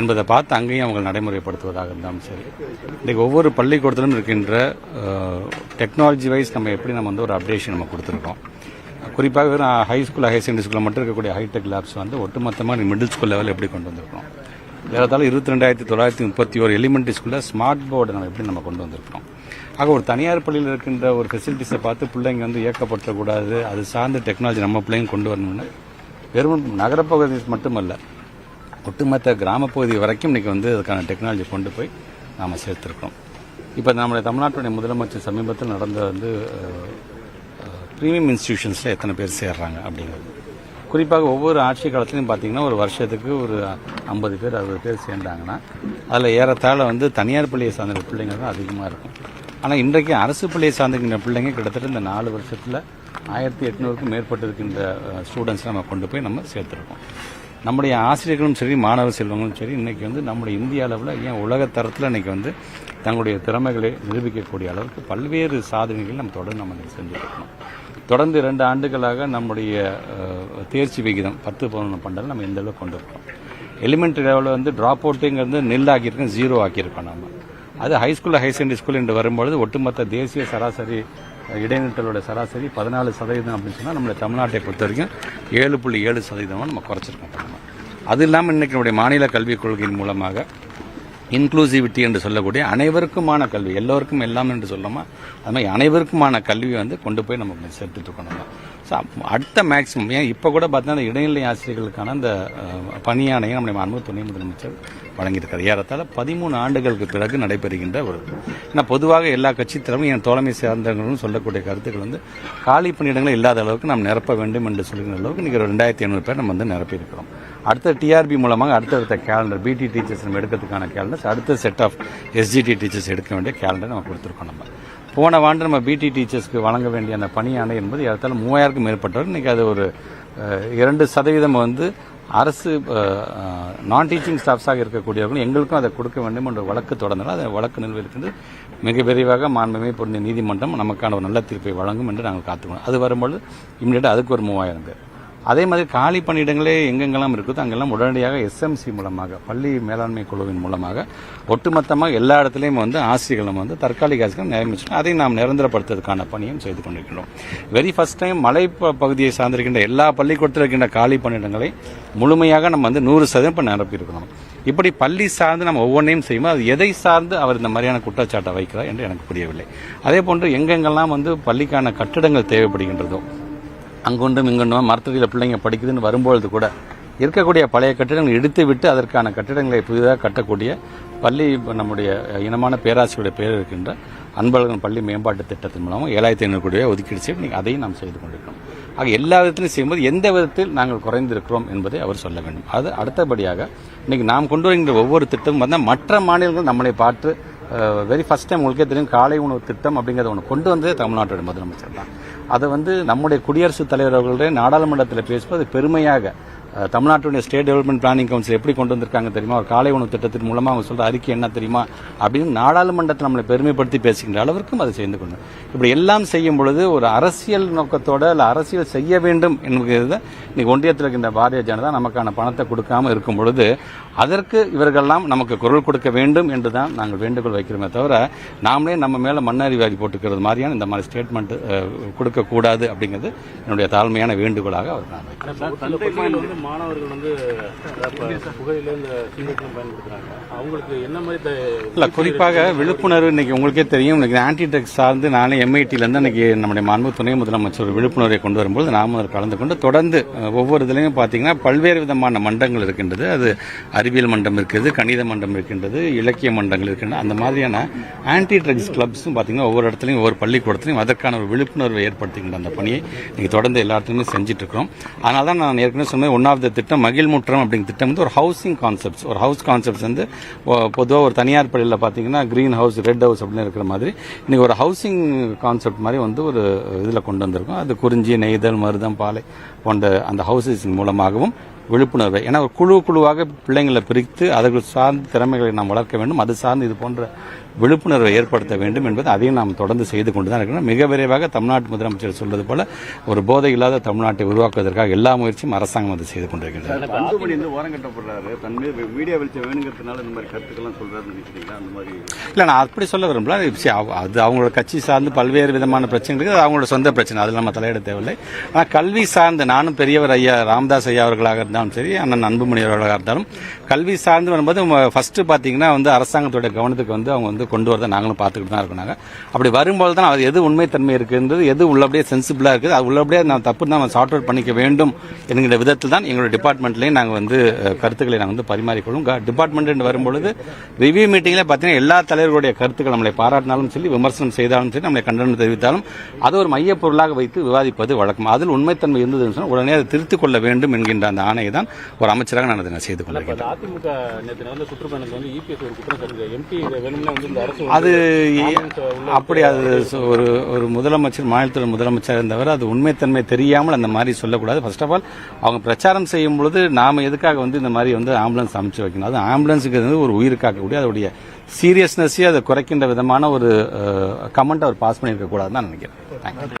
என்பதை பார்த்து அங்கேயும் அவங்க நடைமுறைப்படுத்துவதாக இருந்தாலும் சரி. இன்றைக்கு ஒவ்வொரு பள்ளிக்கூடத்திலும் இருக்கின்ற டெக்னாலஜி வைஸ் நம்ம எப்படி நம்ம வந்து ஒரு அப்டேஷன் நம்ம கொடுத்துருக்கோம். குறிப்பாக வெறும் ஹை ஸ்கூல் ஹையர் செகண்டரி ஸ்கூலில் மட்டும் இருக்கக்கூடிய ஹைடெக் லேப்ஸ் வந்து ஒட்டுமொத்தமாக மிடில் ஸ்கூல் லெவல் எப்படி கொண்டு வந்திருக்கோம் ஏறத்தாலும் இருபத்தி ரெண்டாயிரத்தி தொள்ளாயிரத்தி முப்பத்தி ஒரு எலிமெண்ட்ரி ஸ்கூலில் ஸ்மார்ட் போர்டு நம்ம எப்படி நம்ம கொண்டு வந்திருக்கிறோம்? ஆக ஒரு தனியார் பள்ளியில் இருக்கின்ற ஒரு ஃபெசிலிட்டிஸை பார்த்து பிள்ளைங்க வந்து இயக்கப்படுத்தக்கூடாது அது சார்ந்த டெக்னாலஜி நம்ம பிள்ளைங்க கொண்டு வரணும்னு வெறும் நகரப்பகுதி மட்டுமல்ல ஒட்டுமொத்த கிராமப்பகுதி வரைக்கும் இன்றைக்கி வந்து அதுக்கான டெக்னாலஜி கொண்டு போய் நாம் சேர்த்துருக்கோம் இப்போ நம்முடைய தமிழ்நாட்டுடைய முதலமைச்சர் சமீபத்தில் நடந்த வந்து ப்ரீமியம் இன்ஸ்டிடியூஷன்ஸில் எத்தனை பேர் சேர்றாங்க அப்படிங்கிறது. குறிப்பாக ஒவ்வொரு ஆட்சி காலத்துலையும் பார்த்தீங்கன்னா ஒரு வருஷத்துக்கு ஒரு ஐம்பது பேர் அறுபது பேர் சேர்ந்தாங்கன்னா அதில் ஏறத்தாழ வந்து தனியார் பள்ளியை சார்ந்த பிள்ளைங்க தான் அதிகமாக இருக்கும். ஆனால் இன்றைக்கு அரசு பள்ளியை சார்ந்திருக்கின்ற பிள்ளைங்க கிட்டத்தட்ட இந்த நாலு வருஷத்தில் ஆயிரத்தி எட்நூறுக்கும் மேற்பட்டிருக்கின்ற ஸ்டூடெண்ட்ஸ் நம்ம கொண்டு போய் நம்ம சேர்த்துருக்கோம். நம்முடைய ஆசிரியர்களும் சரி மாணவ செல்வங்களும் சரி இன்னைக்கு வந்து நம்முடைய இந்திய அளவில் ஏன் உலக தரத்தில் இன்னைக்கு வந்து தங்களுடைய திறமைகளை நிரூபிக்கக்கூடிய அளவுக்கு பல்வேறு சாதனைகள் நம்ம தொடர்ந்து நம்ம இன்னைக்கு செஞ்சுட்டு தொடர்ந்து இரண்டு ஆண்டுகளாக நம்முடைய தேர்ச்சி விகிதம் பத்து பதினொன்று பண்டல் நம்ம இந்த அளவுக்கு கொண்டு இருக்கோம் எலிமெண்ட்ரி லெவலில் வந்து ட்ராப் அவுட்டுங்கிறது நெல் ஆக்கியிருக்கோம் ஜீரோ ஆக்கியிருக்கோம் நம்ம அது ஹைஸ்கூலில் ஹையர் செகண்டரி ஸ்கூல் என்று வரும்பொழுது ஒட்டுமொத்த தேசிய சராசரி இடைநிற்றலோட சராசரி பதினாலு சதவீதம் அப்படின்னு சொன்னால் நம்ம தமிழ்நாட்டை பொறுத்த வரைக்கும் ஏழு புள்ளி ஏழு சதவீதமாக நம்ம குறைச்சிருக்கோம் அது இல்லாமல் இன்றைக்கி நம்முடைய மாநில கல்விக் கொள்கையின் மூலமாக இன்க்ளூசிவிட்டி என்று சொல்லக்கூடிய அனைவருக்குமான கல்வி எல்லோருக்கும் எல்லாம் என்று சொல்லாமல் அது மாதிரி அனைவருக்குமான கல்வியை வந்து கொண்டு போய் நம்ம சேர்த்துட்டு இருக்கணும் அடுத்த மேக்ஸிமம் ஏன் இப்போ கூட பார்த்தீங்கன்னா இடைநிலை ஆசிரியர்களுக்கான அந்த அஹ், பணியாணையை நம்முடைய அன்பு துணை முதலமைச்சர் வழங்கியிருக்கார். ஏறத்தாழ பதிமூணு ஆண்டுகளுக்கு பிறகு நடைபெறுகின்ற ஒரு ஏன்னா பொதுவாக எல்லா கட்சி தலைமையும் என் தோழமை சார்ந்தவர்களும் சொல்லக்கூடிய கருத்துக்கள் வந்து காலி பணியிடங்கள் இல்லாத அளவுக்கு நாம் நிரப்ப வேண்டும் என்று சொல்லுகிற அளவுக்கு இன்றைக்கி ரெண்டாயிரத்தி ஐநூறு பேர் நம்ம வந்து நிரப்பியிருக்கிறோம். அடுத்த டிஆர்பி மூலமாக அடுத்தடுத்த கேலண்டர் பிடி டீச்சர்ஸ் நம்ம எடுக்கிறதுக்கான கேலண்டர்ஸ் அடுத்த செட் ஆஃப் எஸ்ஜிடி டீச்சர்ஸ் எடுக்க வேண்டிய கேலண்டர் நம்ம கொடுத்துருக்கோம் நம்ம. போன ஆண்டு நம்ம பிடி டீச்சர்ஸ்க்கு வழங்க வேண்டிய அந்த பணியாணை என்பது ஏறத்தாழ மூவாயிரக்கும் மேற்பட்டவர். இன்றைக்கி அது ஒரு இரண்டு சதவீதம் வந்து அரசு நான் டீச்சிங் ஸ்டாஃப்ஸாக இருக்கக்கூடியவர்கள் எங்களுக்கும் அதை கொடுக்க வேண்டும் என்ற வழக்கு தொடர்ந்தால் அதை வழக்கு நிலவிலிருந்து மிக விரைவாக மாண்புமை பொருந்திய நீதிமன்றம் நமக்கான ஒரு நல்ல தீர்ப்பை வழங்கும் என்று நாங்கள் காத்துக்கணும் அது வரும்பொழுது இம்மிடியாக அதுக்கு ஒரு மூவாயிரம் பேர். அதே மாதிரி காலி பணியிடங்களே எங்கெங்கெல்லாம் இருக்குதோ அங்கெல்லாம் உடனடியாக எஸ்எம்சி மூலமாக பள்ளி மேலாண்மை குழுவின் மூலமாக ஒட்டுமொத்தமாக எல்லா இடத்துலையும் வந்து ஆசிரியர்களும் வந்து தற்காலிக ஆசிரியர்கள் நியமிச்சிருக்கோம் அதை நாம் நிரந்தரப்படுத்துவதற்கான பணியும் செய்து கொண்டிருக்கிறோம் வெரி ஃபர்ஸ்ட் டைம் மலை ப- பகுதியை சார்ந்திருக்கின்ற எல்லா பள்ளிக்கூடத்தில் இருக்கின்ற காலி பணியிடங்களை முழுமையாக நம்ம வந்து நூறு சதவீதம் இப்போ நிரப்பியிருக்கிறோம். இப்படி பள்ளி சார்ந்து நம்ம ஒவ்வொன்றையும் செய்யும்போது அது எதை சார்ந்து அவர் இந்த மாதிரியான குற்றச்சாட்டை வைக்கிறார் என்று எனக்கு புரியவில்லை. அதே போன்று எங்கெங்கெல்லாம் வந்து பள்ளிக்கான கட்டிடங்கள் தேவைப்படுகின்றதோ அங்கொன்றும் இங்கொன்றும் மரத்தடியில் பிள்ளைங்க படிக்குதுன்னு வரும்பொழுது கூட இருக்கக்கூடிய பழைய கட்டிடங்களை எடுத்து விட்டு அதற்கான கட்டிடங்களை புதிதாக கட்டக்கூடிய பள்ளி நம்முடைய இனமான பேராசிரியருடைய பெயர் இருக்கின்ற அன்பழகன் பள்ளி மேம்பாட்டு திட்டத்தின் மூலமாக ஏழாயிரத்தி ஐநூறு கோடி ரூபாய் ஒதுக்கீடு செய்து நீங்கள் அதையும் நாம் செய்து கொண்டிருக்கிறோம். ஆக எல்லா விதத்திலும் செய்யும்போது எந்த விதத்தில் நாங்கள் குறைந்திருக்கிறோம் என்பதை அவர் சொல்ல வேண்டும். அது அடுத்தபடியாக இன்னைக்கு நாம் கொண்டு வருகின்ற ஒவ்வொரு திட்டமும் வந்தால் மற்ற மாநிலங்கள் நம்மளை பார்த்து வெரி ஃபஸ்ட் டைம் உங்களுக்கே தெரியும் காலை உணவு திட்டம் அப்படிங்கிறத ஒன்று கொண்டு வந்ததே தமிழ்நாட்டோட முதலமைச்சர் தான். அதை வந்து நம்முடைய குடியரசுத் தலைவர் அவர்களுடைய நாடாளுமன்றத்தில் பேசுவது பெருமையாக தமிழ்நாட்டுடைய ஸ்டேட் டெவலப்மெண்ட் பிளானிங் கவுன்சில் எப்படி கொண்டு வந்திருக்காங்க தெரியுமா? ஒரு காலை உணவு திட்டத்தின் மூலமாக அவங்க சொல்கிற அறிக்கை என்ன தெரியுமா? அப்படின்னு நாடாளுமன்றத்தில் நம்மளை பெருமைப்படுத்தி பேசுகின்ற அளவிற்கும் அதை செய்து கொண்டு இப்படி எல்லாம் செய்யும் பொழுது ஒரு அரசியல் நோக்கத்தோட இல்லை அரசியல் செய்ய வேண்டும் என்கிறது இன்னைக்கு ஒன்றியத்தில் இருக்கின்ற பாரதிய ஜனதா நமக்கான பணத்தை கொடுக்காம இருக்கும் பொழுது அதற்கு இவர்கள்லாம் நமக்கு குரல் கொடுக்க வேண்டும் என்று தான் நாங்கள் வேண்டுகோள் வைக்கிறோமே தவிர நாமளே நம்ம மேலே மண்ணறிவாதி போட்டுக்கிறது மாதிரியான இந்த மாதிரி ஸ்டேட்மெண்ட் கொடுக்கக்கூடாது அப்படிங்கிறது என்னுடைய தாழ்மையான வேண்டுகோளாக அவர் நான் மாணவர்கள் வந்து புகையில இந்த சிகரெட்லாம் பயன்படுத்துறாங்க. அவங்களுக்கு என்ன மாதிரி இல்ல குறிப்பாக விழிப்புணர்வு இன்னைக்கு உங்களுக்கே தெரியும். இன்னைக்கு ஆன்டி ட்ரக்ஸ் சார்ந்து நானே எம்ஐடில இருந்து இன்னைக்கு நம்முடைய மாண்பு துணை முதலமைச்சர் விழிப்புணர்வை கொண்டு வரும்போது நாமும் அதில் கலந்து கொண்டு தொடர்ந்து ஒவ்வொரு இதுலையும் பார்த்தீங்கன்னா பல்வேறு விதமான மன்றங்கள் இருக்கின்றது. அது அறிவியல் மன்றம் இருக்குது கணித மன்றம் இருக்கின்றது இலக்கிய மன்றங்கள் இருக்கின்றன. அந்த மாதிரியான ஆன்டி ட்ரக்ஸ் கிளப்ஸும் பார்த்தீங்கன்னா ஒவ்வொரு இடத்துலையும் ஒவ்வொரு பள்ளிக்கூடத்திலையும் அதற்கான ஒரு விழிப்புணர்வை ஏற்படுத்துகின்ற அந்த பணியை இன்னைக்கு தொடர்ந்து எல்லா இடத்துலையுமே செஞ்சுட்டு இருக்கிறோம். அதனால தான் நான் ஏற்கனவே சொன்னேன் ஒன் ஆஃப் த திட்டம் மகிழ்முற்றம் அப்படிங்கிற திட்டம் வந்து ஒரு ஹவுசிங் கான்செப்ட்ஸ் ஒரு ஹவுஸ் கான்செப்ட்ஸ் வந்து பொதுவாக ஒரு தனியார் பள்ளியில் பார்த்தீங்கன்னா கிரீன் ஹவுஸ் ரெட் ஹவுஸ் அப்படின்னு இருக்கிற மாதிரி இன்றைக்கி ஒரு ஹவுசிங் கான்செப்ட் மாதிரி வந்து ஒரு இதில் கொண்டு வந்திருக்கோம். அது குறிஞ்சி நெய்தல் மருதம் பாலை போன்ற அந்த ஹவுசஸ் மூலமாகவும் விழிப்புணர்வு ஏன்னா ஒரு குழு குழுவாக பிள்ளைங்களை பிரித்து அதற்கு சார்ந்த திறமைகளை நாம் வளர்க்க வேண்டும். அது சார்ந்து இது போன்ற விழிப்புணர்வை ஏற்படுத்த வேண்டும் என்பது அதையும் நாம் தொடர்ந்து செய்து கொண்டு தான் இருக்கிறோம். மிக விரைவாக தமிழ்நாட்டு முதலமைச்சர் சொல்வது போல ஒரு போதை இல்லாத தமிழ்நாட்டை உருவாக்குவதற்காக எல்லா முயற்சியும் அரசாங்கம் அது செய்து கொண்டிருக்கின்றது அன்புமணி வந்து ஓரம் கட்டப்படுறாரு. தன் மீது மீடியா வெளிச்சம் வேணுங்கிறதுனால இந்த மாதிரி கருத்துக்கள்லாம் சொல்றாருன்னு நினைக்கிறீங்களா? அந்த மாதிரி இல்லை நான் அப்படி சொல்ல விரும்பல. அது அவங்களோட கட்சி சார்ந்து பல்வேறு விதமான பிரச்சனைகளுக்கு அது அவங்களோட சொந்த பிரச்சனை. அதில் நம்ம தலையிட தேவையில்லை. ஆனால் கல்வி சார்ந்து நானும் பெரியவர் ஐயா ராமதாஸ் ஐயா அவர்களாக இருந்தாலும் சரி அண்ணன் அன்புமணி அவர்களாக இருந்தாலும் கல்வி சார்ந்து வரும்போது ஃபஸ்ட்டு பார்த்தீங்கன்னா வந்து அரசாங்கத்தோட கவனத்துக்கு வந்து அவங்க வந்து கொண்டு வரதை நாங்களும் பார்த்துக்கிட்டு தான் இருக்கோம் அப்படி வரும்போது தான் அது எது உண்மைத்தன்மை இருக்குன்றது எது உள்ளபடியே சென்சிபிளாக இருக்குது அது உள்ளபடியே நான் தப்பு நம்ம சார்ட் அவுட் பண்ணிக்க வேண்டும் என்கிற விதத்தில் தான் எங்களோட டிபார்ட்மெண்ட்லேயும் நாங்கள் வந்து கருத்துக்களை நாங்கள் வந்து பரிமாறிக்கொள்ளும் டிபார்ட்மெண்ட் வரும்பொழுது ரிவ்யூ மீட்டிங்கில் பார்த்தீங்கன்னா எல்லா தலைவர்களுடைய கருத்துக்கள் நம்மளை பாராட்டினாலும் சரி விமர்சனம் செய்தாலும் சரி நம்மளை கண்டனம் தெரிவித்தாலும் அது ஒரு மையப் பொருளாக வைத்து விவாதிப்பது வழக்கம். அதில் உண்மைத்தன்மை இருந்ததுன்னு சொன்னால் உடனே அதை திருத்திக் கொள்ள வேண்டும் என்கின்ற அந்த ஆணையை தான் ஒரு அமைச்சராக நான் அதை நான் செய்து இப்ப கொள்கிறேன் அதிமுக நேற்று நடந்த சுற்றுப்பயணத்துல வந்து இபிஎஸ் ஒரு குற்றம் சாட்டுங்க எம்பி வேணும்னா வந்து இந்த அரசு அது அப்படி அது ஒரு ஒரு முதலமைச்சர் மாநிலத்தில் முதலமைச்சர் இருந்தவர் அது உண்மைத்தன்மை தெரியாமல் அந்த மாதிரி சொல்லக்கூடாது. ஃபர்ஸ்ட் ஆஃப் ஆல் அவங்க பிரச்சாரம் செய்யும் பொழுது நாம எதுக்காக வந்து இந்த மாதிரி வந்து ஆம்புலன்ஸ் அமைச்சு வைக்கணும்? அது ஆம்புலன்ஸுக்கு வந்து ஒரு உயிர் காக்கக்கூடிய அதோடைய சீரியஸ்னஸே அதை குறைக்கின்ற விதமான ஒரு கமெண்ட் அவர் பாஸ் பண்ணியிருக்க கூடாதுன்னு நான் நினைக்கிறேன்.